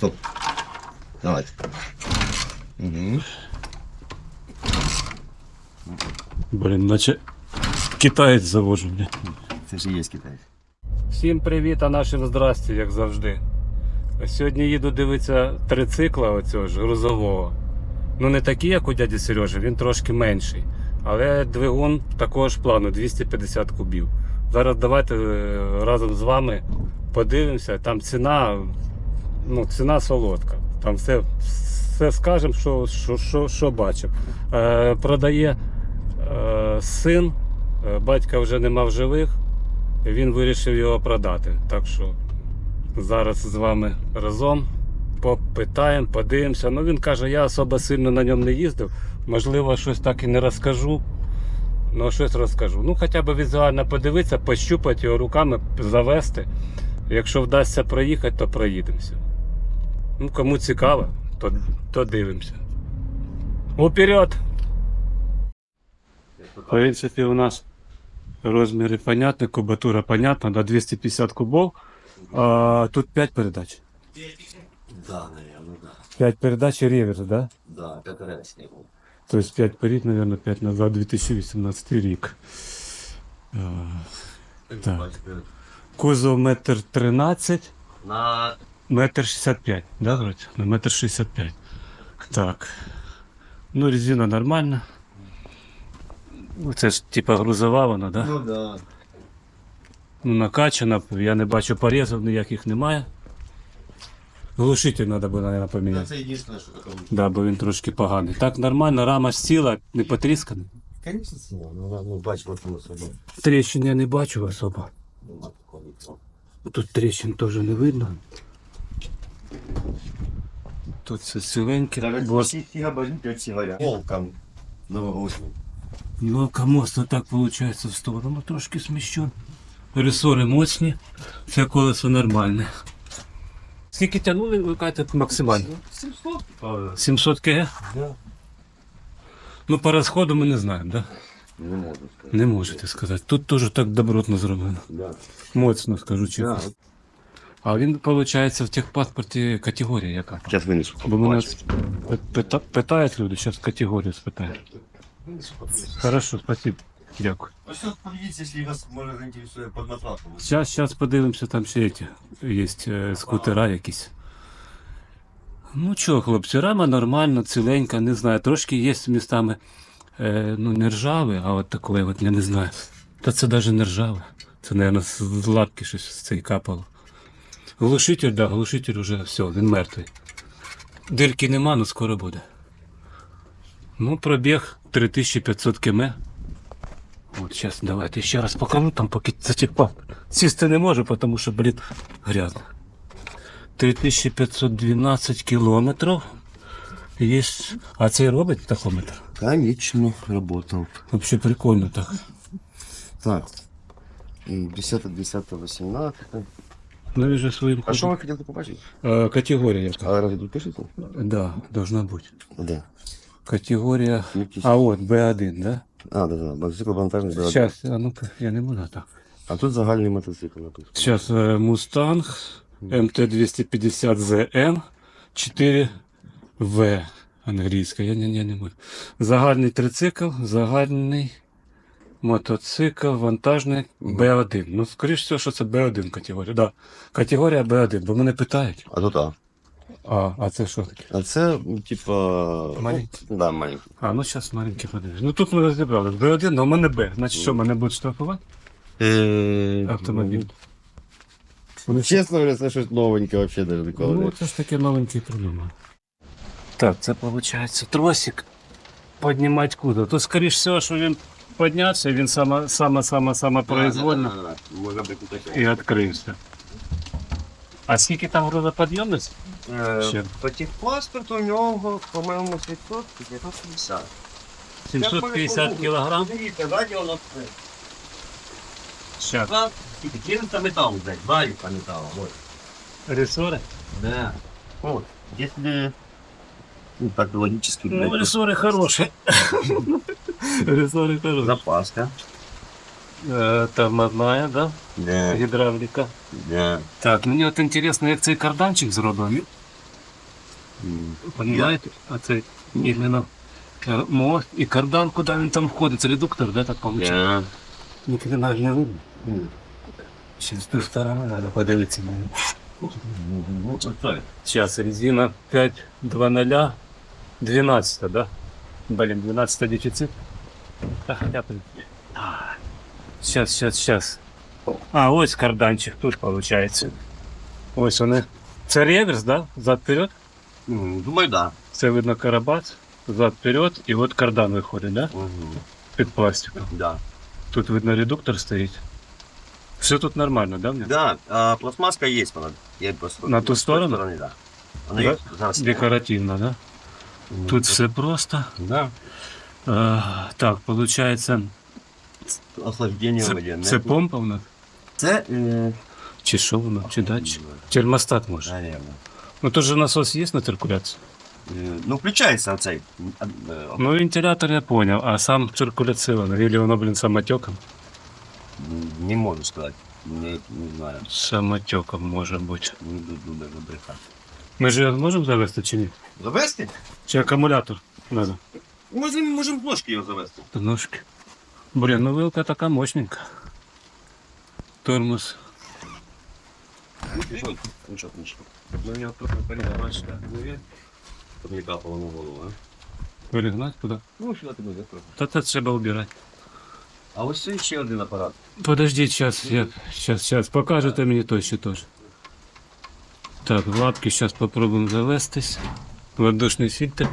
Стоп. Давайте. Угу. Блін, наче китаєць завожу. бля. Це ж і є Китай. Всім привіт, а нашим здрасті, як завжди. Сьогодні їду дивитися трицикла оцього ж грузового. Ну не такий, як у дяді Сережі, він трошки менший. Але двигун такого ж плану 250 кубів. Зараз давайте е, разом з вами подивимося. Там ціна, ну, ціна солодка. Там все, все скажемо, що, що, що, що бачимо. Е, продає е, син, е, батька вже нема в живих. Він вирішив його продати. Так що зараз з вами разом попитаємо, подивимося. Ну він каже, я особо сильно на ньому не їздив. Можливо, щось так і не розкажу. Ну, щось розкажу. Ну, хоча б візуально подивитися, пощупати його руками, завести. Якщо вдасться проїхати, то проїдемося. Ну, кому цікаво, то, то дивимося. Уперед! В принципі, у нас розміри понятні, кубатура понятна, на 250 кубов. А, тут 5 передач. Да, наверное, да. 5 передач і реверс, да? Да, опять раз не було. Тобто 5 перед, наверное, 5 назад, 2018 рік. А, Так. Кузов метр 13, На метр 65, да, вроде? На метр 65. Так. Ну, резина нормальна. Ну, Це ж типа грузова вона, да? Ну да. Ну, накачана, я не бачу порізів ніяких немає. Глушитель треба було, мабуть, поміняти. Це єдине, що таке. Да, бо він трошки поганий. Так нормально, рама ж ціла, не потріскана. Конечно, це. Ну, ну, бачимо там особо. Тріщин я не бачу особо. Тут тріщин теж не видно. Тут все варіанти. Волком. Новогосний. Ну, комост так виходить в сторону, ну, трошки сміщен. Ресори моцні, це колесо нормальне. Скільки тягнули, ви кажете, максимально? 700? 700 кг? Да. Ну, по розходу ми не знаємо, так? Да? Не можу сказати. Не можете сказати. Тут теж так добротно зроблено. Да. Моцно скажу чесно. Да. А він, виходить, в техпаспорті категорія яка? Зараз винесу. Бо мене пита- питають люди, зараз категорію спитають. Хорошо, спасибо. Дякую. А що подивіться, якщо вас може заінтересує під матрасом. Зараз, зараз подивимося, там ще ці, є е, скутера якісь. Ну що, хлопці, рама нормальна, ціленька, не знаю. Трошки є містами е, ну, не ржаве, а от таке, от, я не знаю. Та це навіть не ржаве. Це, мабуть, з з лапки щось з цієї капало. Глушитель, да, глушитель уже все, він мертвий. Дирки нема, ну скоро буде. Ну, пробіг 3500 км. От зараз давайте ще раз покажу, там поки зачепав. Сісти не можу, тому що, блін, грязно. 3512 кілометрів. Є. А цей робить тахометр? Конечно, работал. Взагалі прикольно так. Так. 10, 10, 18. Ну, він же своїм А що ходом. ви хотіли побачити? Е, А разве тут пишете? Да, должна бути. Де? Категорія. А от Б1, да? А, да, да. Мотоцикл да. Зараз, а ну-ка, я не можу так. А тут загальний мотоцикл написано. Сейчас Мустанг МТ-250ZN 4В англійська. Я не, не, не можу. Загальний трицикл, загальний мотоцикл, вантажний Б1. Ну, скоріш всього, що це Б1 категорія. Да. Категорія Б1, бо мене питають. А тут А. А, а це що таке? А це, ну, типа... Маленький? Ну, да, маленький. А, ну зараз маленький подивись. Ну тут ми розібрали. Б1, але у мене Б. Значить, що, мене будуть штрафувати? Автомобіль. Вони Чесно говоря, це щось новеньке вообще даже ніколи. Ну, не- це ж таке новенький придумав. Так, це виходить тросик піднімати куди. То, скоріш всього, що він піднявся, він сама, сама, сама, сама произвольно і відкрився. А скільки там грузоподйомність? Е, По техпаспорту у нього, по-моєму, 500, 550. 750 кілограм. Дивіться, ззаді воно все. Щас. 400 металу, блядь, ззаді по металу. Ресори? Да. Вот, если... Ну, так логически, Ну, блядь, ресори хороші. ресори хороші. запаска. Е, Тормозная, да? Да, Гідравліка. да. Так, мені от інтересно, як цей карданчик зроблений. Понимаєте? А це іменно е, мост і кардан, куди він там входить. Це редуктор, да, так виходить? Я. Ніхто навіть не видно. Через ту сторону треба подивитися. Сейчас резина 5.2.0, 12, да? Блин, 12 дефицит. Да хотя бы. Сейчас, сейчас, сейчас. А, ось карданчик тут получается. Ось вони. Це реверс, да? Зад вперед. Ну, Думаю, да. Це видно карабац. Зад вперед. І от кардан виходить, да? Угу. Під пластиком. Да. Тут видно редуктор стоїть. Все тут нормально, да? Мне? Да, а пластмаска есть, вона. Я просто... На ту сторону? стороні, да. Вона Да? зараз. Декоративно, да? Тут все просто. Да. Е, так, получается, Охлаждення це, води. це помпа у нас? Це... Е... Чи що воно? Чи датчик? Термостат може. Наверно. Ну тут же насос є на циркуляцію. Е, Ну, включається оцей. е, Ну, вентилятор я понял, а сам циркуляційно. Или воно, блін, самотеком? Не можу сказати. Не, не знаю. Самотеком може бути. Не буду даже брехати. Ми ж його зможемо завести чи ні? Завести? Чи акумулятор надо? Можемо, можемо ножки його завести. Ножки. Блін, ну вилка така мощненька. Тормоз. Нічого, нічого, нічого. Ну, я трохи перебачка. Щоб не капало на голову, а? Перегнать куди? Ну, сюди ти буде трохи. Та це треба убирати. А ось ще один апарат. Подождіть, сейчас, я, сейчас, сейчас, покажете мені той ще теж. Так, в лапки зараз попробуємо завестись. Воздушний фільтр.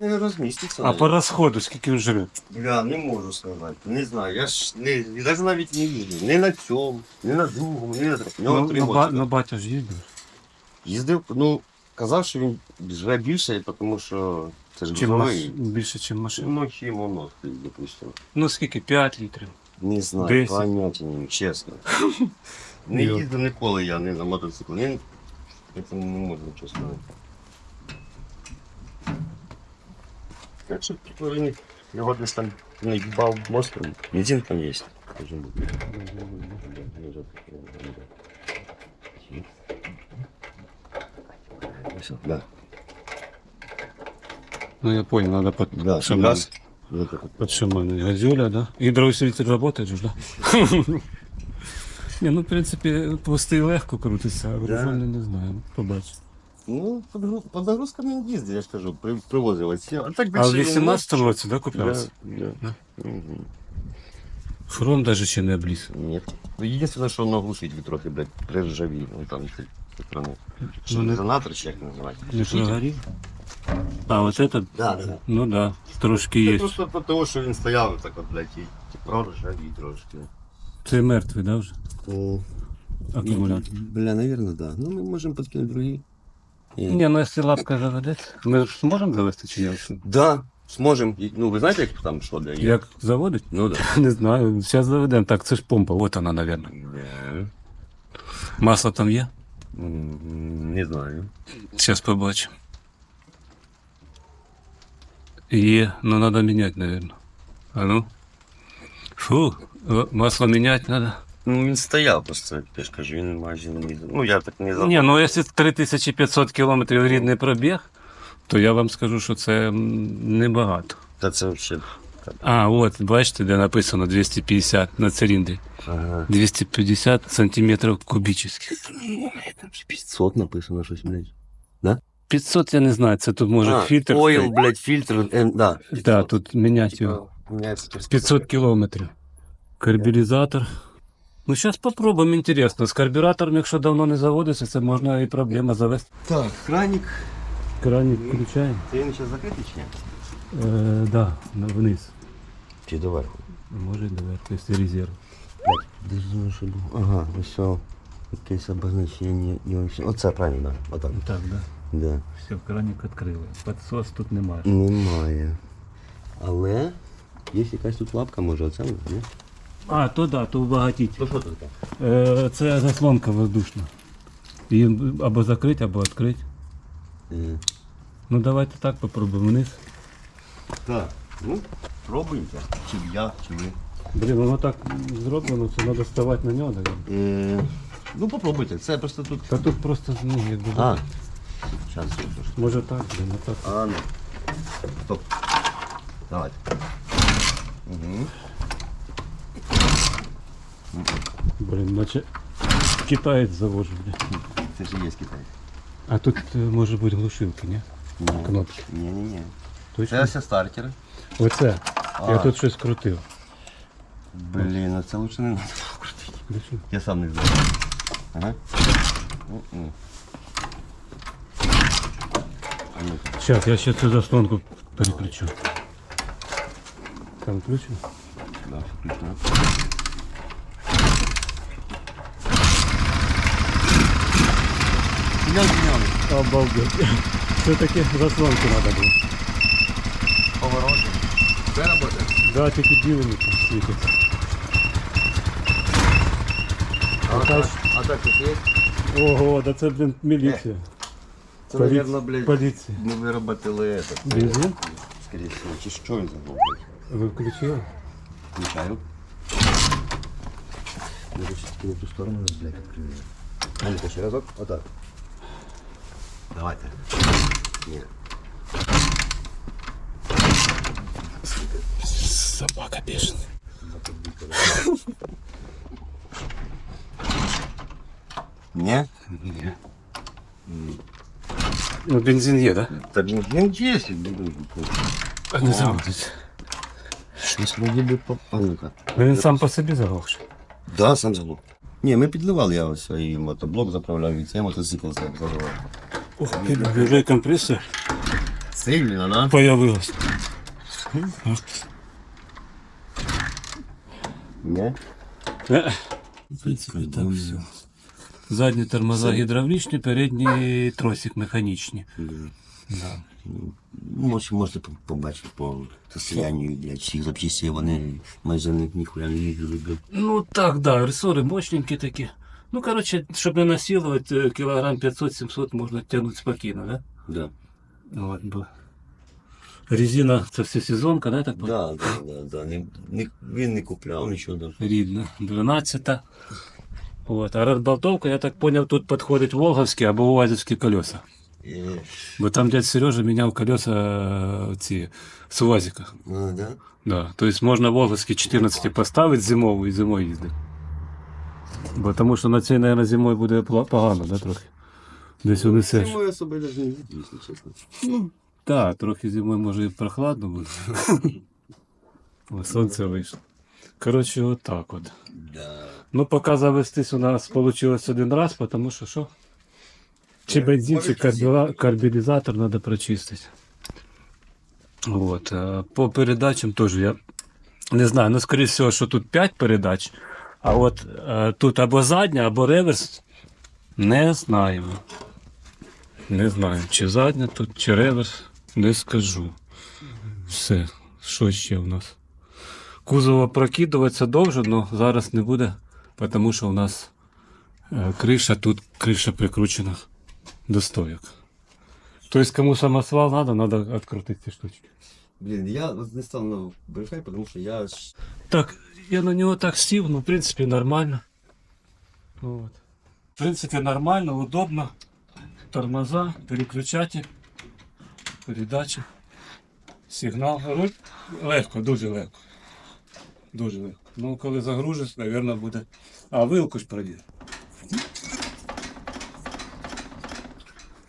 Не розміститься. А по розходу скільки він живе? Бля, не можу сказати. Не знаю. Я ж не, я навіть навіть не їздив. Не на цьому, не на другому, не на третьому. Ну, ну, ба, ну батя ж їздив. Їздив, ну, казав, що він живе більше, тому що це ж Чим маш... Більше, ніж машина. Ну, чим воно, допустимо. Ну скільки? 5 літрів. Не знаю, Десять. поняття не, чесно. Не Йо. їздив ніколи я не на мотоциклі. Не, це не можу нічого сказати. Якщо типу, він його десь там не їбав мостом, бензин там є. Должен бути. Да. Ну я понял, надо под Да, шаман. газ. Вот. Под шаман. Газюля, да? Гидроусилитель работает же, да? Не, ну в принципі, пустий легко крутиться, а гружений не знаю. Побачимо. Ну, под, гру- под нагрузками не їздив, я ж кажу, при, привозив оці. А так А в більше він 18 році, да, Да, куплявся? да. Да. Мгм. Хром даже ще не обліз. Нет. Ну, Единственное, что он оглушитель трохи, блядь, приржавів. Ну там ще сторони. Ну, не- Резонатор, чи як називати? Не прогорів? А, от этот? Да, да. Ну да, трошки Це є. просто по того, що він стояв так от, блядь, і проржавів трошки. Це мертвий, да, вже? О, Акумулятор. Бля, наверное, да. Ну, ми можемо подкинути другий. Ні, ну якщо лапка заведеться, ми ж зможемо завести чи ні? Да, зможемо. І- Ну, ви знаєте, як там що для є? Як заводить? Ну, да. Не знаю, зараз заведемо. Так, це ж помпа, от вона, мабуть. Не, Масло там є? М, не знаю. Зараз побачимо. Є, ну треба міняти, мабуть. А ну. Фу, масло міняти треба. Ну, він стояв просто, я ж кажу, він майже не їздив. Ну, я так не знав. Ні, ну якщо 3500 кілометрів рідний пробіг, то я вам скажу, що це небагато. Та це взагалі. А, от, бачите, де написано 250 на циліндрі. Ага. 250 сантиметрів кубічних. Там 500 написано щось, блядь. 500 я не знаю, це тут може фільтр. Ойл, блядь, фільтр, ем, да. Да, тут міняти його. 500 кілометрів. Карбюризатор. Ну, зараз попробуємо, інтересно. З карбюратором, якщо давно не заводиться, це можна і проблема завести. Так, краник. Краник включаємо. Це він ще закритий чи ні? Е, да, вниз. Чи доверху? Може, доверху, якщо резерв. Блядь, де ж воно що було? Ага, все. Якесь обозначення. Оце правильно, да. Отак. Так, да. Да. Все, краник відкрили. Підсос тут немає. Немає. Але є якась тут лапка, може, оце, ні? А, то да, то вбагатіть. Ну що тут таке? Е, це заслонка воздушна. Її або закрити, або відкрити. Е, Ну давайте так попробуємо вниз. Так, ну, пробуйте. Чи я, чи ви. Блін, воно так зроблено, це треба ставати на нього, наверное. Е, ну, попробуйте. Це просто тут. Та тут просто, ну, якби. А, Сейчас, Може так, блін, не так. А, ну. Стоп. Давай. Угу. Блін, наче китаєць завожу, блін. Це ж і є Китай. А тут е, може бути глушилки, ні? Ні. Кнопки. Ні, ні, ні. Точно? Це все стартери. Оце. А. Я тут щось крутив. Блін, а це лучше не треба крутити. Включив. Я сам не знаю. Ага. М-м. А ну-ка. Сейчас, я ще цю заслонку переключу. Там включено? Да, все включено. Обалдеть. Все-таки заслонки треба було. Повороты. Все работает. Да, тільки білими там світять. А, так- так, а так тут є? Ого, да це, блін, міліція. Це, Поліція. наверное, блядь, Поліція. ми виробили этот. Бензин? Скорее всего. Чи що він забув, блядь? Ви включили? Включаю. Я лучше таки в ту сторону, блядь, открою. А ну-ка, ще разок. Отак. Давайте. Ні. Собака бешена. Ні? Ні. Ну, бензин є, да? Та він, він є, блін. А не заводиться. Щось вроді би попанка. Ну, Він сам по собі заглохший. Да, сам заглух. Ні, ми підливали, я ось і мотоблок заправляв, і цей мотоцикл заливав. Ох, вже компресор Сильно, да? появилась. Ні? В принципі, так все. Задні тормоза гідравлічні, передні тросик механічні. Да. Може, можете по- побачити по состоянию, блядь, всіх запчастей, вони майже ні- ніхуя не їздили, блядь. Ну так, да, ресори мощненькі такі. Ну, коротше, щоб не насилувати, е, кілограм 500-700 можна тягнути спокійно, да? Да. От, бо. Резина, це все сезонка, да, так? Да, да, да, да. Ні, ні, він не купляв нічого даже. Рідна, 12. От. А розболтовка, я так поняв, тут підходить волговські або уазівські колеса. І... Бо там дядь Сережа міняв колеса е, ці з УАЗика. А, да? Да. Тобто можна волговські 14 поставити зимову і зимою їздити. Бо тому що на цій, мабуть, зимою буде пла- погано, да, трохи. Десь унесеш. Зимою особо даже не їздив, якщо чесно. Так, трохи зимою може і прохладно буде. О, Сонце вийшло. Коротше, отак от. Да. Ну, поки завестись у нас вийшло один раз, тому що що? Чи бензин, чи карбюризатор треба прочистити. От. а По передачам теж я не знаю. Ну, скоріше всього, що тут 5 передач, а от е, тут або задня, або реверс. Не знаємо. Не знаю, чи задня тут, чи реверс, не скажу. Все, що ще в нас? Кузова прокидуватися довже, але зараз не буде, тому що у нас е, криша, тут криша прикручена до стояк. Тобто, кому самосвал треба, треба відкрутити ці штучки. Блін, я не на Wi-Fi, тому що я. Так, я на нього так сів, ну, в принципі, нормально. Вот. В принципі, нормально, удобно. Тормоза, переключатель, передачі, сигнал. Руль легко, дуже легко. Дуже легко. Ну, коли загружиш, мабуть, буде. А вилку ж пройди.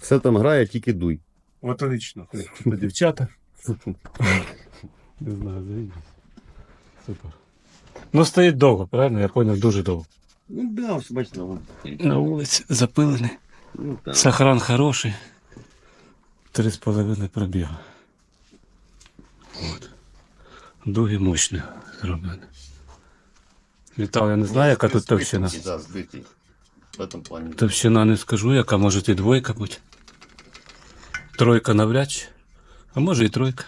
Все там грає, тільки дуй. От лично. Дівчата. Не знаю, заїдь. Супер. Ну, стоїть довго, правильно? Я зрозумів, дуже довго. Ну да, все бачите, вон. На вулиці запилений. Ну так. Сохран хороший. Три з половиною пробігу. От. Дуги мощні зроблені. Вітал, я не знаю, яка тут товщина. Да, збитий. В этом плані. Товщина не скажу, яка може і двойка бути. Тройка навряд чи. А може і тройка.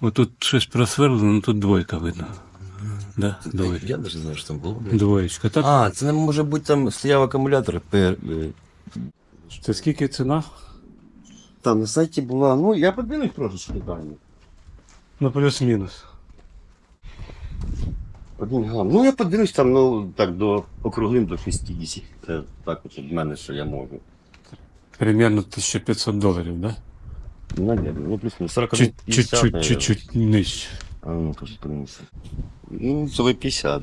Ось тут щось просверлено, ну тут двойка видно. Да, двойка. Я навіть не знаю, що там було. Двоєчка. Так, А, це може бути там стояв акумулятор. пер- е, це скільки ціна? Там на сайті була. Ну, я подивлюсь трошечки дані. Ну, плюс-мінус. Один грам. Ну я подивлюсь там, ну так, до округлим до 60. Це так от від мене, що я можу. Примерно 1500 доларів, да? Наверное, ну плюс-минус. 40 Чуть- 50, Чуть-чуть, чуть-чуть нижче. А ну, тоже принеси. Ну, це 50.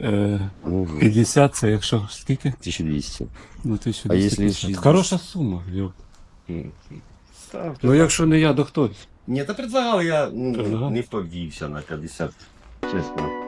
Е, Ну, 50 це якщо скільки? 1200. Ну, 1250. А якщо 60? Хороша сума. йо. М. Ну якщо не я, то хто? Ні, то предлагав, я, ну, не повівся на 50, чесно.